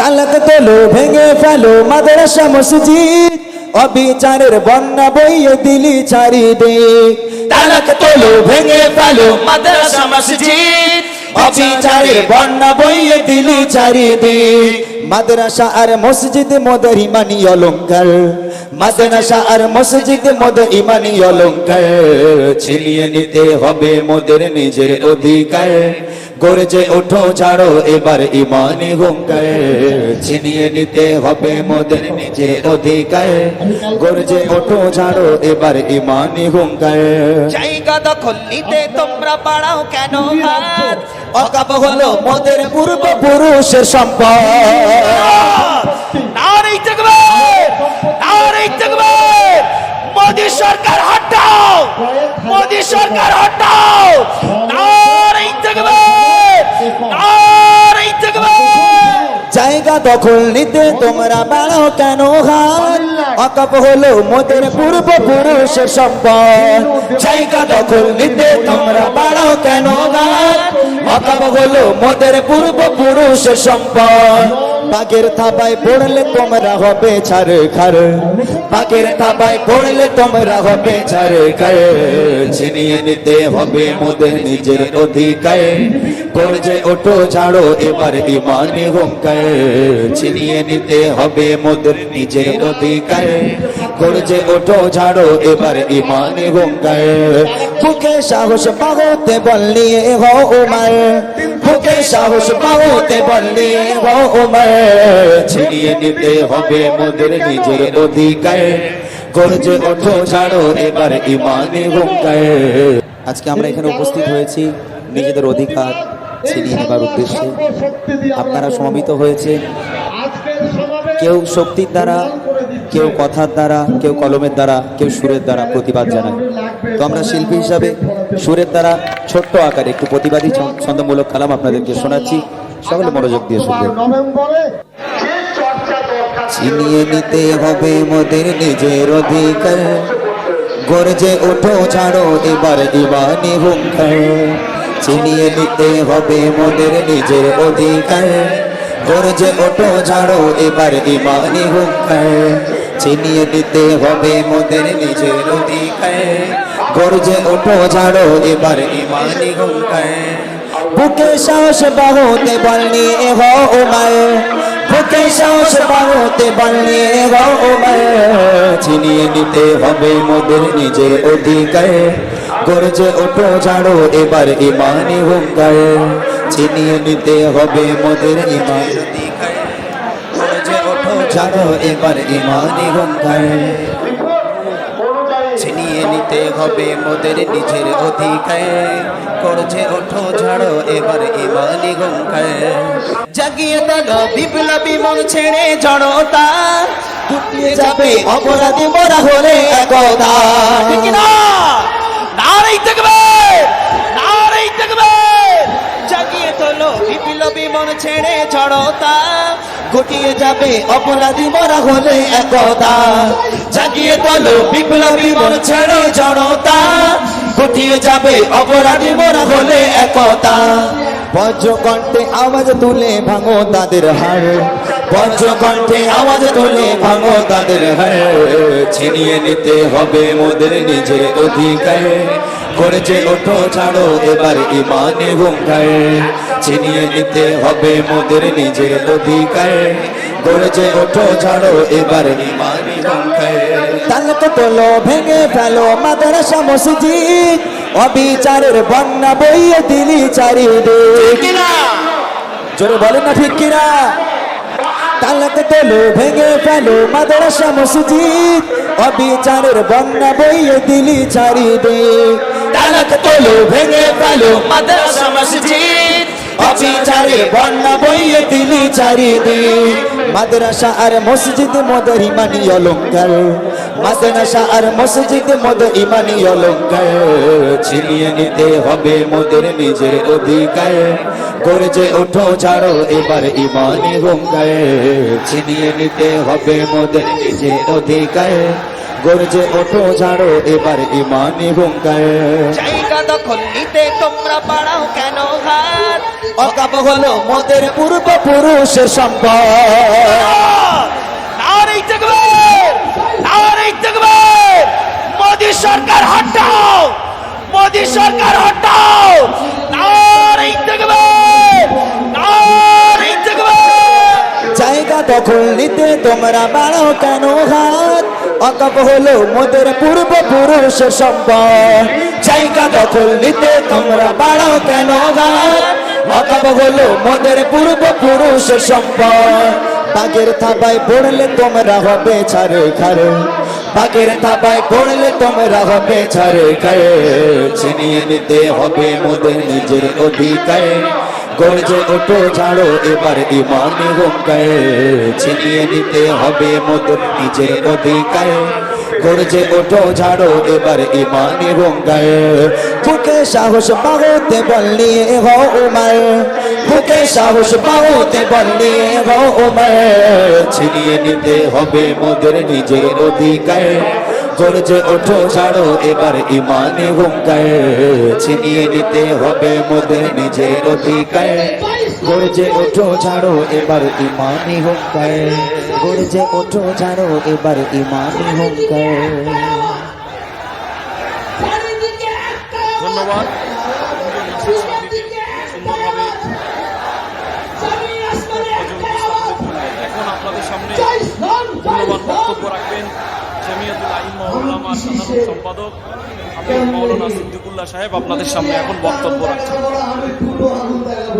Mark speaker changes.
Speaker 1: তালাক তোলো ভেঙে ফেলো মাদ্রাসা মসজিদ। অবিচারের বন্যা বইয়ে দিলি চারিদিক। তালাক তোলো ভেঙে ফেলো
Speaker 2: মাদ্রাসা মসজিদ।
Speaker 1: অবিচারের বন্যা বইয়ে দিলি চারিদিক। মাদ্রাসা আর মসজিদ মদারি ইমানি অলঙ্কার। মাদ্রাসা আর মসজিদ মদ ইমানি অলঙ্কার। ছিনিয়ে নিতে হবে মোদের নিজের অধিকার। গর্জে ওঠো ছাড়ো এবার ইমানি হুঙ্কার। ছিনিয়ে নিতে হবে মোদের নিজের অধিকার। গর্জে ওঠো ছাড়ো এবার ইমানি হুঙ্কার।
Speaker 2: জায়গা দখল নিতে তোমরা বাড়াও কেন হাত?
Speaker 1: অকাপ হলো মোদের পূর্ব পুরুষের সম্পদ।
Speaker 2: নারী থাকবে নারী থাকবে মোদি সরকার হটাও মোদি সরকার হটাও নারী থাকবে নারী থাকবে
Speaker 1: জায়গা দখল নিতে তোমরা বাড়াও কেন হাত অকাপ হলো মোদের পূর্ব পুরুষের সম্পদ জায়গা দখল নিতে তোমরা বাড়াও কেন হাত অকাপ হলো মোদের পূর্ব পুরুষের সম্পদ বাগের থাবায় পড়লে তোমরা হবে ছাড় খার বাগের থাবায় পড়লে তোমরা হবে ছাড় খার ছিনিয়ে নিতে হবে মোদের নিজের অধিকার। গর্জে ওঠো, ছাড়ো, এবার ইমানি হুঙ্কার ছিনিয়ে নিতে হবে মোদের নিজের অধিকার। গর্জে ওঠো, ছাড়ো, এবার ইমানি হুঙ্কার বুকে সাহস পাহতে বললি হো উমার বুকে সাহস পাহতে বললি হো উমার ছিনিয়ে নিতে হবে মোদের নিজের অধিকার। গর্জে ওঠো, ছাড়ো, এবার ইমানি হুঙ্কার আজকে আমরা এখানে উপস্থিত হয়েছি নিজেদের অধিকার ছিনিয়ে নেবার উদ্দেশ্যে আপনারা সমাবেত হয়েছে। কেউ শক্তির দ্বারা, কেউ কথার দ্বারা, কেউ কলমের দ্বারা, কেউ সুরের দ্বারা প্রতিবাদ জানায়। তো আমরা শিল্পী হিসাবে সুরের দ্বারা ছোট্ট আকারে একটু প্রতিবাদী ছন্দ- ছন্দমূলক কালাম আপনাদেরকে শোনাচ্ছি। সকলে মনোযোগ দিয়ে শুনবেন। চিনিয়ে নিতে হবে মোদের নিজের অধিকার। গর্জে ওঠো, ছাড়ো এবার ইমানি হুঙ্কার। ছিনিয়ে নিতে হবে মোদের নিজের অধিকার। গর্জে ওঠো ছাড়ো এবার ইমানি হুঙ্কার। ছিনিয়ে নিতে হবে মোদের নিজের অধিকার। গর্জে ওঠো ছাড়ো এবার ইমানি হুঙ্কার। বুকে সাহস বাহতে বলনি এহ উমার। বুকে সাহস বাহতে বলনি এহ উমার। ছিনিয়ে নিতে হবে মোদের নিজের অধিকার। গর্জে ওঠো ছাড়ো এবার ইমানি হুঙ্কার ছিনিয়ে নিতে হবে মোদের ইমান। গর্জে ওঠো ছাড়ো এবার ইমানি নিতে হবে মোদের নিজের অধিকার করছে ওঠো, ঝাড়ো, এবার ইমানি গঙ্কায়
Speaker 2: জাগিয়ে দাও বিপ্লবী মন ছেড়ে জড়তা।
Speaker 1: যাবে, অপরাধী মরা হলে
Speaker 2: ঠিক না নারী থাকবে নারী থাকবে জাগিয়ে তোলো বিপ্লবী মন ছেড়ে জড়তা
Speaker 1: গুটিয়ে যাবে অপরাধী মরা হলে একদা। জাগিয়ে তোলো বিপ্লবী মন ছেড়ে জড়তা গুটিয়ে যাবে অপরাধী মরা হলে একতা বজ্র কণ্ঠে আওয়াজ তুলে ভাঙো তাদের হার বজ্র কণ্ঠে আওয়াজ তুলে ভাঙো তাদের হার ছিনিয়ে নিতে হবে মোদের নিজের অধিকার। করেছে ওঠো ছাড়ো এবার ইমানে হুঙ্কার ছিনিয়ে নিতে হবে মোদের নিজের অধিকার। করেছে ওঠো ছাড়ো এবার ইমানে হুঙ্কার তালক তোলো ভেঙে ফেলো মাদ্রাসা মসজিদ। অবিচারের বন্যা বইয়ে দিলি চারিদিক। জোরে বলেন না ঠিক কিনা? তালাক তোলো ভেঙে ফেলো মাদ্রাসা মসজিদ। অবিচারের বন্যা বইয়ে দিলি চারিদিক। তালাক তোলো ভেঙে ফেলো
Speaker 2: মাদ্রাসা মসজিদ।
Speaker 1: অবিচারের বন্যা বইয়ে দিলি চারিদিক। মাদ্রাসা আর মসজিদ মদ ইমানি অলঙ্কার। মাদ্রাসা আর মসজিদ মদ ইমানি অলঙ্কার। ছিনিয়ে নিতে হবে মোদের নিজের অধিকার। গর্জে ওঠো, ছাড়ো, এবার ইমানি হুঙ্কার। ছিনিয়ে নিতে হবে মোদের নিজের অধিকার। গর্জে ওঠো ঝাড়ো এবার ইমানি হুঙ্কার
Speaker 2: জায়গা দখল নিতে তোমরা বাড়াও কেন হাত?
Speaker 1: অকাপ হলো মোদের পূর্ব পুরুষের সম্পদ।
Speaker 2: নারী তকবীর নারী তকবীর মোদি সরকার হটাও মোদি সরকার হটাও। নারী তকবীর নারী তকবীর
Speaker 1: জায়গা দখল নিতে তোমরা বাড়াও কেন হাত? অকাপ হলো মোদের পূর্ব পুরুষের সম্পদ। জায়গা দখল নিতে তোমরা বাড়াও কেন অকাপ হলো মোদের পূর্ব পুরুষের সম্পদ। বাগের থাবায় পড়লে তোমরা হবে ছাড়ে খারে বাগের থাবায় পড়লে তোমরা হবে ছাড়ে খারে ছিনিয়ে নিতে হবে মোদের নিজের অধিকার। গর্জে ওঠো ঝাড়ো এবার ইমানি হুঙ্কায় ছিনিয়ে নিতে হবে মোদের নিজের অধিকার গর্জে ওঠো ঝাড়ো এবার ইমানি হুঙ্কায় বুকে সাহস পাহতে বললি হো উমার। বুকে সাহস পাহতে বললি হো উমার। ছিনিয়ে নিতে হবে মোদের নিজের অধিকার গর্জে ওঠো ছাড়ো এবার ইমানে হুঙ্কার ছিনিয়ে নিতে হবে মোদের নিজের অধিকার। গর্জে ওঠো ছাড়ো এবার ইমানি হুঙ্কার। গর্জে ওঠো ছাড়ো এবার ইমানি হুঙ্কার।
Speaker 3: ধন্যবাদ। এখন আপনাদের সামনে মূল্যবান বক্তব্য রাখবেন সাধারণ সম্পাদক মৌলানা সিদ্দিকুল্লাহ সাহেব আপনাদের সামনে এখন বক্তব্য রাখছেন।